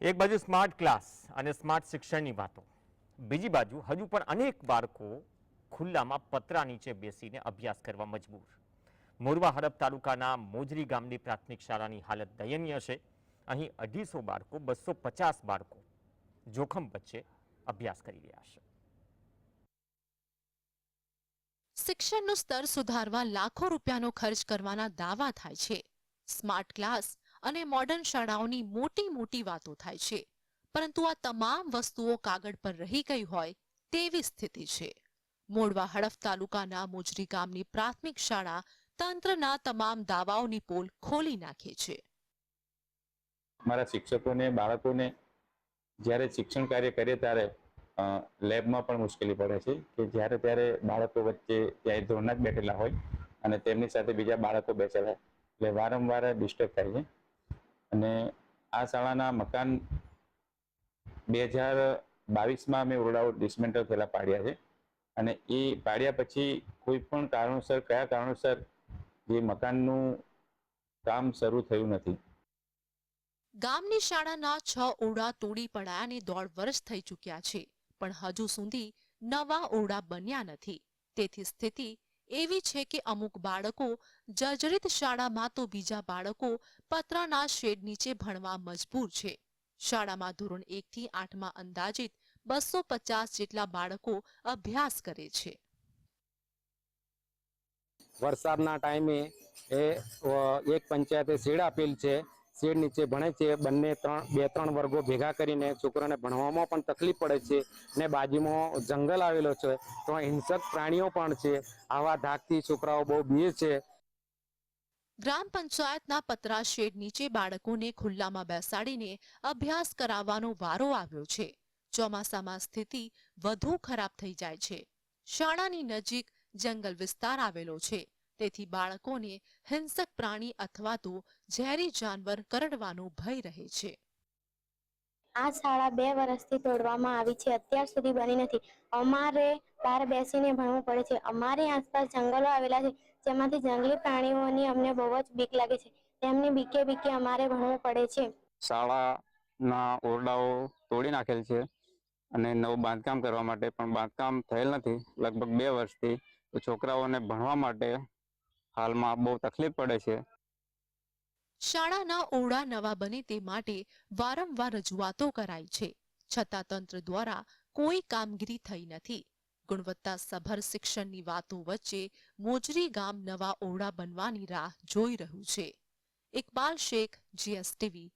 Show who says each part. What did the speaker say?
Speaker 1: એક બાજુ smart class અને સ્માર્ટ શિક્ષણની વાતો. બીજી બાજુ હજુ પણ અનેક બાળકો ખુલ્લામાં પતરા નીચે બેસીને અભ્યાસ કરવા મજબૂર. મોરવા હડપ તાલુકાના મોજરી ગામની પ્રાથમિક શાળાની હાલત દયનીય છે. અહીં અઢીસો બાળકો, બસો પચાસ બાળકો જોખમ વચ્ચે અભ્યાસ કરી રહ્યા છે.
Speaker 2: શિક્ષણનું સ્તર સુધારવા લાખો રૂપિયાનો ખર્ચ કરવાના દાવા થાય છે. સ્માર્ટ ક્લાસ અને મોડર્ન શાળાઓની મોટી મોટી વાતો થાય છે. પરંતુ આ તમામ વસ્તુઓ કાગળ પર રહી ગઈ હોય તેવી સ્થિતિ છે. મોડવા હડફ તાલુકાના મોજરી ગામની પ્રાથમિક શાળા તંત્રના તમામ દાવાઓની પોલ ખોલી નાખે છે.
Speaker 3: મારા શિક્ષકોને, બાળકોને જ્યારે શિક્ષણ કાર્ય કરીએ ત્યારે લેબમાં પણ મુશ્કેલી પડે છે કે જ્યારે ત્યારે બાળકો વચ્ચે ત્યાં ધોરણા જ બેઠેલા હોય અને તેમની સાથે બીજા બાળકો બેસેલા. એટલે વારંવાર ડિસ્ટર્બ થાય છે. અને આ શાળાના મકાન બે હજાર બાવીસમાં અમે ઓરડાઓ ડિસમેન્ટલ થયેલા પાડ્યા છે. અને એ પાડ્યા પછી કોઈ પણ કારણોસર, કયા કારણોસર જે મકાનનું કામ શરૂ થયું નથી.
Speaker 2: ગામની શાળાના છ ઓરડા તોડી પડાયાને દોઢ વર્ષ થઈ ચૂક્યા છે. પણ હજુ સુધી નવા ઓરડા બન્યા નથી. તેથી સ્થિતિ એવી છે કે અમુક બાળકો જર્જરિત શાળામાં તો બીજા બાળકો પતરાના શેડ નીચે ભણવા મજબૂર છે. શાળામાં ધોરણ એક થી આઠમાં અંદાજિત બસો પચાસ જેટલા બાળકો અભ્યાસ કરે છે.
Speaker 4: વરસાદના ટાઈમે એ એક પંચાયતે શેડ આપેલ છે. શેડ નીચે ભણે છે. બંને ત્રણ, બે, ત્રણ વર્ગો ભેગા કરીને છોકરાને ભણવામાં પણ તકલીફ પડે છે ને બાજુમાં જંગલ આવેલો છે. તો હિંસક પ્રાણીઓ પણ છે. આવા ધાકથી છોકરાઓ બહુ બીએ છે.
Speaker 2: ગ્રામ પંચાયતના પતરા શેડ નીચે બાળકોને ખુલ્લામાં બેસાડીને અભ્યાસ કરાવવાનો વારો આવ્યો છે. ચોમાસામાં સ્થિતિ વધુ ખરાબ થઈ જાય છે. શાળાની નજીક જંગલ વિસ્તાર આવેલો છે. તેથી બાળકોને હિંસક પ્રાણી અથવા તો ઝેરી જાનવર કરડવાનો ભય રહે છે.
Speaker 5: આ શાળા બે વર્ષથી તોડવામાં આવી છે. અત્યાર સુધી બની નથી. અમારે બહાર બેસીને ભણવું પડે છે. અમારી આસપાસ જંગલો આવેલા છે. જેમાંથી જંગલી પ્રાણીઓની અમને બહુ જ બીક લાગે છે. તેમની બીકે બીકે અમારે ભણવું પડે છે.
Speaker 3: શાળાના ઓરડાઓ તોડી નાખેલ છે અને નવું બાંધકામ કરવા માટે પણ બાંધકામ થયેલ નથી. લગભગ બે વર્ષથી છોકરાઓને ભણવા માટે હાલમાં બહુ તકલીફ પડે છે.
Speaker 2: શાળાના ઓરડા નવા બને તે માટે વારંવાર રજૂઆતો કરાઈ છે. છતાં તંત્ર દ્વારા કોઈ કામગીરી થઈ નથી. ગુણવત્તા સભર શિક્ષણની વાતો વચ્ચે મોજરી ગામ નવા ઓરડા બનવાની રાહ જોઈ રહ્યું છે. ઇકબાલ શેખ, જીએસટીવી.